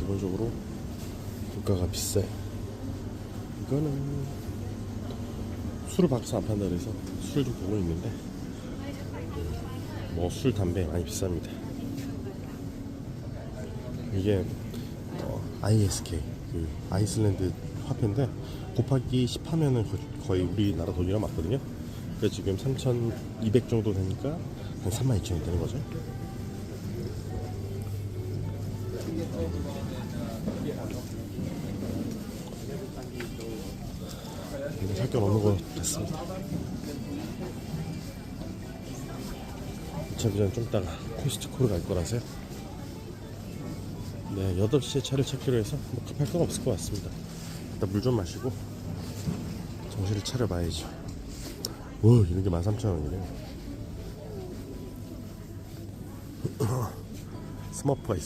기본적으로 물가가 비싸요. 이거는 술을 밖에서 안 판다 그래서 술을 좀 보고 있는데 뭐 술 담배 많이 비쌉니다. 이게 어, ISK 그 아이슬란드 화폐인데 곱하기 10 하면은 거- 거의 우리나라 돈이랑 맞거든요. 그래서 지금 3,200 정도 되니까 한 32,000원 되는 거죠. 이제 살게 넣는 거 됐습니다. 어차피 저는 좀 이따가 코스트코를 갈 거라서요. 네, 8시에 차를 찾기로 해서 뭐 급할 건 없을 것 같습니다. 일단 물 좀 마시고 정신을 차려봐야죠. 오, 이런 게 13,000원이네. 스머프가 있어.